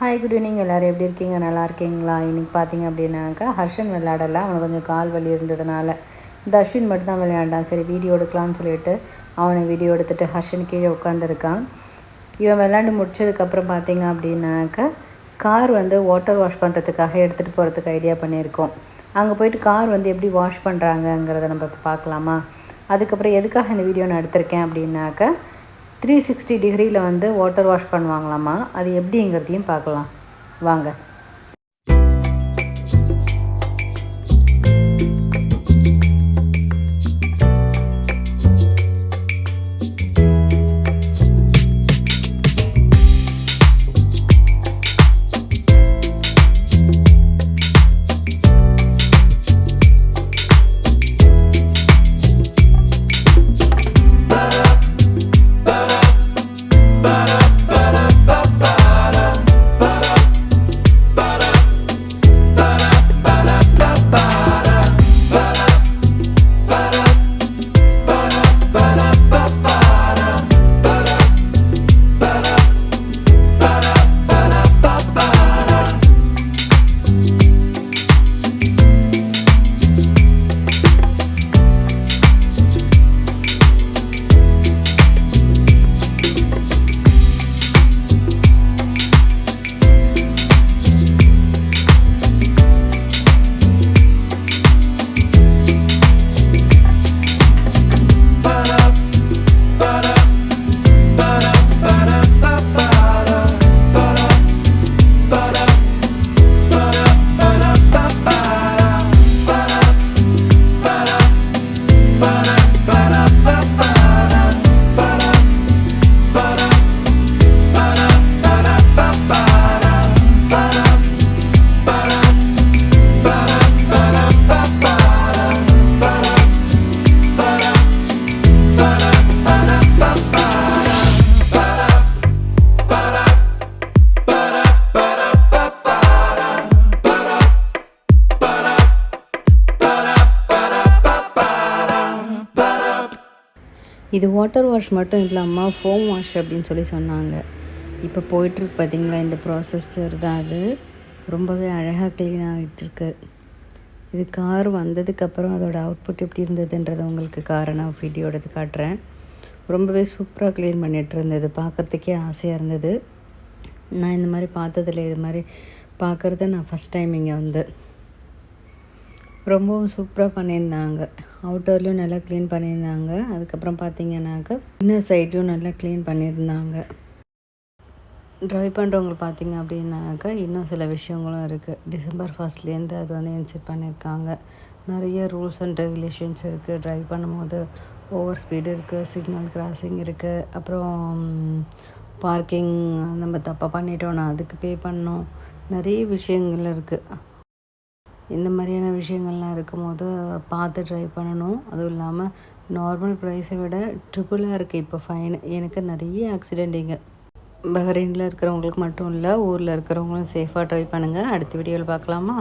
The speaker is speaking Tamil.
ஹாய் குட் ஈவினிங் எல்லோரும் எப்படி இருக்கீங்க? நல்லா இருக்கீங்களா? இன்றைக்கி பார்த்தீங்க அப்படின்னாக்கா ஹர்ஷன் விளையாடலை. அவனுக்கு கொஞ்சம் கால் வலி இருந்ததுனால இந்த அஸ்வின் மட்டும் தான் விளையாண்டான். சரி வீடியோ எடுக்கலாம்னு சொல்லிட்டு அவனை வீடியோ எடுத்துகிட்டு ஹர்ஷன் கீழே உட்காந்துருக்கான் இவன் விளையாண்டு முடிச்சதுக்கப்புறம் பார்த்தீங்க அப்படின்னாக்கா கார் வந்து வாட்டர் வாஷ் பண்ணுறதுக்காக எடுத்துகிட்டு போகிறதுக்கு ஐடியா பண்ணியிருக்கோம். அங்கே போயிட்டு கார் வந்து எப்படி வாஷ் பண்ணுறாங்கங்கிறத நம்ம இப்போ பார்க்கலாமா? அதுக்கப்புறம் எதுக்காக இந்த வீடியோ நான் எடுத்திருக்கேன் அப்படின்னாக்கா த்ரீ சிக்ஸ்டி டிகிரியில் வந்து வாட்டர் வாஷ் பண்ணுவாங்களாமா அது எப்படிங்கிறதையும் பார்க்கலாம். வாங்க. இது வாட்டர் வாஷ் மட்டும் இல்லாமல் ஃபோம் வாஷ் அப்படின்னு சொல்லி சொன்னாங்க. இப்போ போயிட்டுருக்கு பார்த்தீங்களா இந்த ப்ராசஸ் பேர் தான் அது. ரொம்பவே அழகாக க்ளீன் ஆகிட்டுருக்கு இது கார் வந்ததுக்கப்புறம் அதோட அவுட்புட் எப்படி இருந்ததுன்றதை உங்களுக்கு காரணம் வீடியோ எடுத்து காட்டுறேன். ரொம்பவே சூப்பராக க்ளீன் பண்ணிகிட்டு இருந்தது. பார்க்குறதுக்கே ஆசையாக இருந்தது. நான் இந்த மாதிரி பார்த்ததில்ல. இது மாதிரி பார்க்குறத நான் ஃபஸ்ட் டைம் இங்கே வந்து. ரொம்பவும் சூப்பராக பண்ணியிருந்தாங்க. அவுட்டர்லையும் நல்லா க்ளீன் பண்ணியிருந்தாங்க. அதுக்கப்புறம் பார்த்தீங்கன்னாக்கா இன்னர் சைட்லையும் நல்லா க்ளீன் பண்ணியிருந்தாங்க. ட்ரைவ் பண்ணுறவங்க பார்த்தீங்க அப்படின்னாக்கா இன்னும் சில விஷயங்களும் இருக்குது டிசம்பர் ஃபஸ்ட்லேருந்து அது வந்து இன்சிட் பண்ணியிருக்காங்க. நிறைய ரூல்ஸ் அண்ட் ரெகுலேஷன்ஸ் இருக்குது ட்ரைவ் பண்ணும்போது ஓவர் ஸ்பீடு இருக்குது சிக்னல் கிராசிங் இருக்குது அப்புறம் பார்க்கிங் நம்ம தப்பாக பண்ணிட்டோன்னா அதுக்கு பே பண்ணோம் நிறைய விஷயங்கள் இருக்குது இந்த மாதிரியான விஷயங்கள்லாம் இருக்கும்போது பார்த்து ட்ரை பண்ணணும். அதுவும் இல்லாமல் நார்மல் ப்ரைஸை விட ட்ரிபிளாக இருக்குது இப்போ ஃபைன் எனக்கு நிறைய ஆக்சிடெண்ட் இங்கே. பஹ்ரைனில் இருக்கிறவங்களுக்கு மட்டும் இல்லை ஊரில் இருக்கிறவங்களும் சேஃபாக ட்ரை பண்ணுங்கள் அடுத்த வீடியோவில் பார்க்கலாமா?